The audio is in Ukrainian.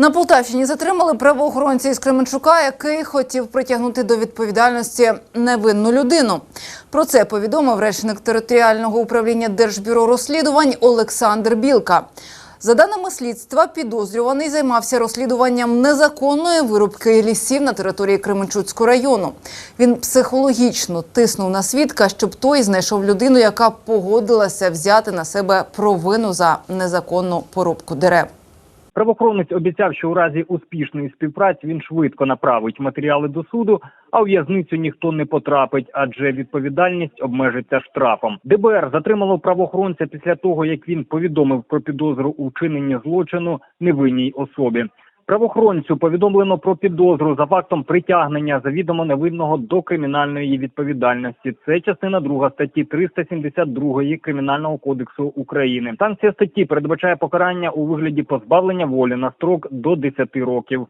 На Полтавщині затримали правоохоронця із Кременчука, який хотів притягнути до відповідальності невинну людину. Про це повідомив речник територіального управління Держбюро розслідувань Олександр Білка. За даними слідства, підозрюваний займався розслідуванням незаконної вирубки лісів на території Кременчуцького району. Він психологічно тиснув на свідка, щоб той знайшов людину, яка погодилася взяти на себе провину за незаконну порубку дерев. Правоохоронець обіцяв, що у разі успішної співпраці він швидко направить матеріали до суду, а у в'язницю ніхто не потрапить, адже відповідальність обмежиться штрафом. ДБР затримало правоохоронця після того, як він повідомив про підозру у вчиненні злочину невинній особі. Правоохоронцю повідомлено про підозру за фактом притягнення завідомо невинного до кримінальної відповідальності. Це частина 2 статті 372 Кримінального кодексу України. Санкція статті передбачає покарання у вигляді позбавлення волі на строк до 10 років.